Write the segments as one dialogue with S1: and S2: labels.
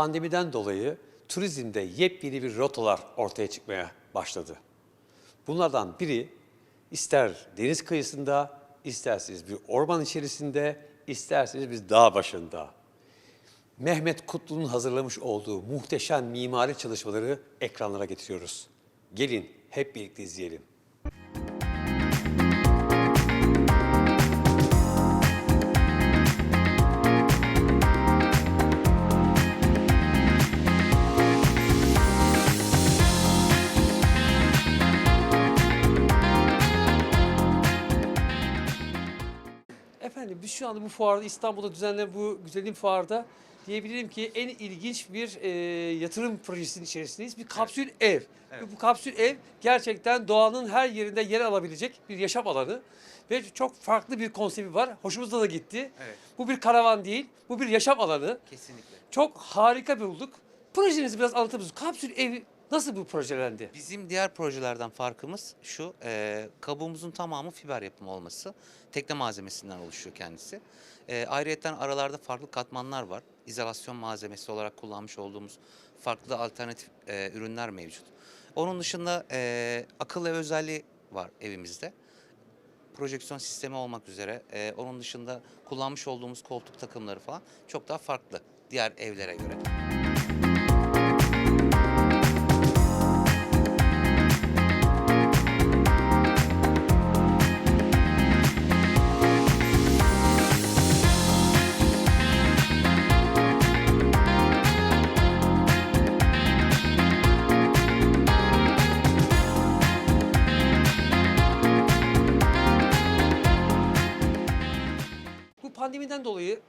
S1: pandemiden dolayı turizmde yepyeni bir rotalar ortaya çıkmaya başladı. Bunlardan biri ister deniz kıyısında, isterseniz bir orman içerisinde, isterseniz bir dağ başında. Mehmet Kutlu'nun hazırlamış olduğu muhteşem mimari çalışmaları ekranlara getiriyoruz. Gelin hep birlikte izleyelim. Efendim biz şu anda bu fuarda İstanbul'da düzenlenen bu güzelim fuarda diyebilirim ki en ilginç bir e, yatırım projesinin içerisindeyiz. Bir kapsül ev. Ve Bu kapsül ev gerçekten doğanın her yerinde yer alabilecek bir yaşam alanı. Ve çok farklı bir konsepti var. Hoşumuza da gitti.
S2: Evet.
S1: Bu bir karavan değil, bu bir yaşam alanı.
S2: Kesinlikle.
S1: Çok harika bulduk. Projenizi biraz anlatır mısınız? Kapsül ev nasıl bu projelendi?
S2: Bizim diğer projelerden farkımız şu, e, kabuğumuzun tamamı fiber yapımı olması. Tekne malzemesinden oluşuyor kendisi. E, ayrıyeten aralarda farklı katmanlar var. İzolasyon malzemesi olarak kullanmış olduğumuz farklı alternatif e, ürünler mevcut. Onun dışında e, akıllı ev özelliği var evimizde. Projeksiyon sistemi olmak üzere. e, onun dışında kullanmış olduğumuz koltuk takımları falan çok daha farklı diğer evlere göre.
S1: Pandemiden dolayı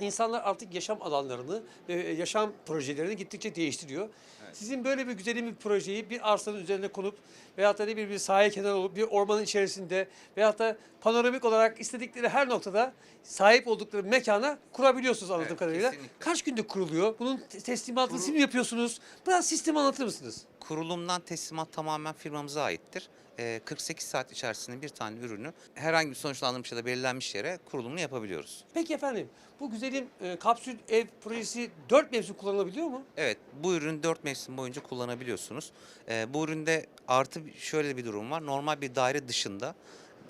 S1: insanlar artık yaşam alanlarını ve yaşam projelerini gittikçe değiştiriyor. Sizin böyle bir güzelim bir projeyi bir arsanın üzerine konup veyahut da ne bileyim bir sahil kenarı olup bir ormanın içerisinde veyahut da panoramik olarak istedikleri her noktada sahip oldukları mekana kurabiliyorsunuz anladığım
S2: Evet,
S1: kadarıyla.
S2: kesinlikle.
S1: Kaç günde kuruluyor? Bunun te- teslimatını siz mi yapıyorsunuz? Biraz sistemi anlatır mısınız?
S2: Kurulumdan teslimat tamamen firmamıza aittir. Ee, 48 saat içerisinde bir tane ürünü herhangi bir sonuçlandırmış ya da belirlenmiş yere kurulumunu yapabiliyoruz.
S1: Peki efendim bu güzelim e, kapsül ev projesi 4 mevsim kullanılabiliyor mu?
S2: Evet, bu ürünü 4 mevsim boyunca kullanabiliyorsunuz. Ee, bu üründe artı şöyle bir durum var. Normal bir daire dışında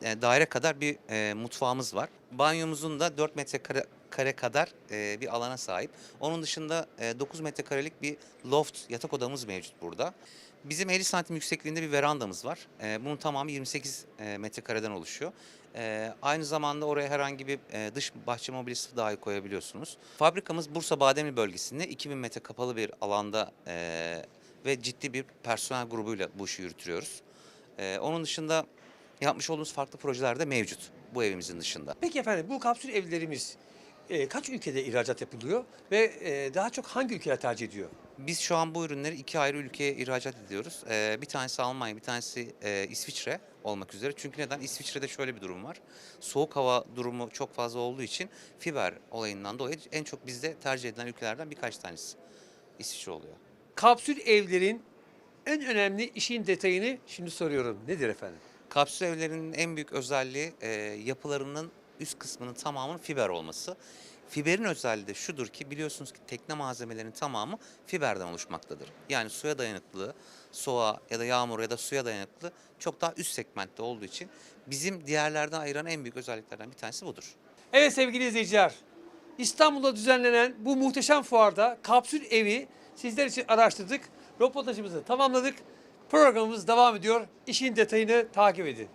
S2: e, daire kadar bir e, mutfağımız var. Banyomuzun da 4 metrekare kare kadar e, bir alana sahip. Onun dışında e, 9 metrekarelik bir loft yatak odamız mevcut burada. Bizim 50 santim yüksekliğinde bir verandamız var. E, bunun tamamı 28 e, metrekareden oluşuyor. E, aynı zamanda oraya herhangi bir e, dış bahçe mobilyası dahi koyabiliyorsunuz. Fabrikamız Bursa Bademli bölgesinde 2000 metre kapalı bir alanda e, ve ciddi bir personel grubuyla bu işi yürütüyoruz. E, onun dışında yapmış olduğumuz farklı projeler de mevcut bu evimizin dışında.
S1: Peki efendim bu kapsül evlerimiz e, kaç ülkede ihracat yapılıyor ve e, daha çok hangi ülkeler tercih ediyor?
S2: Biz şu an bu ürünleri iki ayrı ülkeye ihracat ediyoruz. Ee, bir tanesi Almanya, bir tanesi e, İsviçre olmak üzere. Çünkü neden? İsviçre'de şöyle bir durum var. Soğuk hava durumu çok fazla olduğu için fiber olayından dolayı en çok bizde tercih edilen ülkelerden birkaç tanesi İsviçre oluyor.
S1: Kapsül evlerin en önemli işin detayını şimdi soruyorum. Nedir efendim?
S2: Kapsül evlerinin en büyük özelliği e, yapılarının üst kısmının tamamının fiber olması. Fiberin özelliği de şudur ki biliyorsunuz ki tekne malzemelerinin tamamı fiberden oluşmaktadır. Yani suya dayanıklı, soğuğa ya da yağmura ya da suya dayanıklı çok daha üst segmentte olduğu için bizim diğerlerden ayıran en büyük özelliklerden bir tanesi budur.
S1: Evet sevgili izleyiciler. İstanbul'da düzenlenen bu muhteşem fuarda kapsül evi sizler için araştırdık. Röportajımızı tamamladık. Programımız devam ediyor. İşin detayını takip edin.